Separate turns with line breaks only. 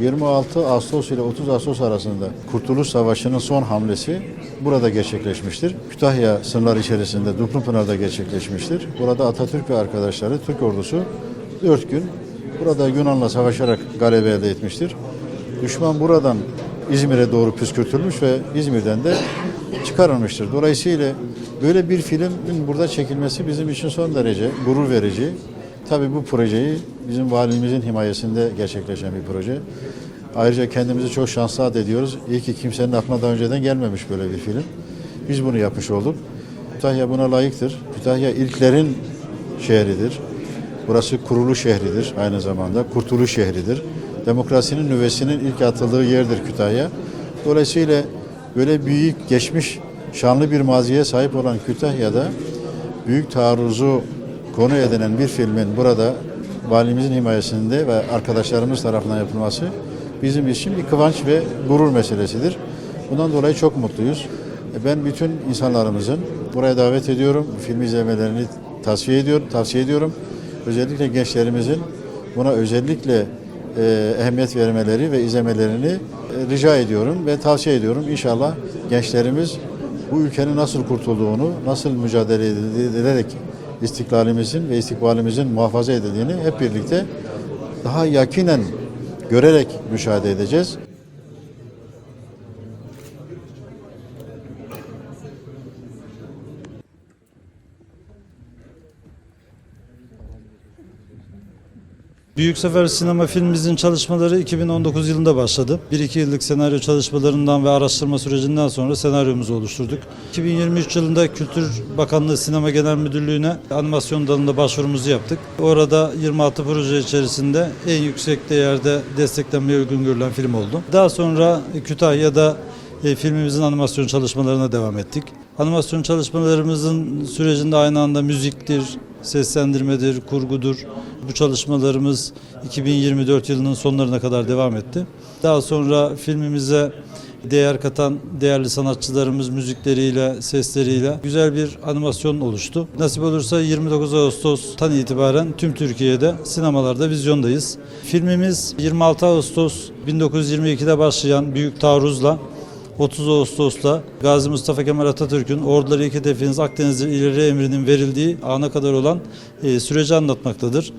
26 Ağustos ile 30 Ağustos arasında Kurtuluş Savaşı'nın son hamlesi burada gerçekleşmiştir. Kütahya sınırları içerisinde Duplupınar'da gerçekleşmiştir. Burada Atatürk ve arkadaşları Türk ordusu 4 gün burada Yunan'la savaşarak galebe elde etmiştir. Düşman buradan İzmir'e doğru püskürtülmüş ve İzmir'den de çıkarılmıştır. Dolayısıyla böyle bir filmin burada çekilmesi bizim için son derece gurur verici. Tabii bu projeyi bizim valimizin himayesinde gerçekleşen bir proje. Ayrıca kendimizi çok şanslı addediyoruz. İyi ki kimsenin aklına daha önceden gelmemiş böyle bir film. Biz bunu yapmış olduk. Kütahya buna layıktır. Kütahya ilklerin şehridir. Burası kuruluş şehridir aynı zamanda. Kurtuluş şehridir. Demokrasinin nüvesinin ilk atıldığı yerdir Kütahya. Dolayısıyla böyle büyük, geçmiş, şanlı bir maziye sahip olan Kütahya'da büyük taarruzu konu edinen bir filmin burada valimizin himayesinde ve arkadaşlarımız tarafından yapılması bizim için bir kıvanç ve gurur meselesidir. Bundan dolayı çok mutluyuz. E, Ben bütün insanlarımızın buraya davet ediyorum. Film izlemelerini tavsiye ediyorum, tavsiye ediyorum. Özellikle gençlerimizin buna özellikle e, ehemmiyet vermeleri ve izlemelerini e, rica ediyorum ve tavsiye ediyorum. İnşallah gençlerimiz bu ülkenin nasıl kurtulduğunu, nasıl mücadele edilerek istiklalimizin ve istikbalimizin muhafaza edildiğini hep birlikte daha yakinen görerek müşahede edeceğiz.
Büyük Sefer Sinema filmimizin çalışmaları 2019 yılında başladı. 1-2 yıllık senaryo çalışmalarından ve araştırma sürecinden sonra senaryomuzu oluşturduk. 2023 yılında Kültür Bakanlığı Sinema Genel Müdürlüğü'ne animasyon dalında başvurumuzu yaptık. Orada 26 proje içerisinde en yüksek değerde desteklenmeye uygun görülen film oldu. Daha sonra Kütahya'da e, filmimizin animasyon çalışmalarına devam ettik. Animasyon çalışmalarımızın sürecinde aynı anda müziktir, seslendirmedir, kurgudur. Bu çalışmalarımız 2024 yılının sonlarına kadar devam etti. Daha sonra filmimize değer katan değerli sanatçılarımız müzikleriyle, sesleriyle güzel bir animasyon oluştu. Nasip olursa 29 Ağustos'tan itibaren tüm Türkiye'de sinemalarda vizyondayız. Filmimiz 26 Ağustos 1922'de başlayan Büyük Taarruz'la 30 Ağustos'ta Gazi Mustafa Kemal Atatürk'ün orduları iki definiz Akdeniz'de ileri emrinin verildiği ana kadar olan e, süreci anlatmaktadır.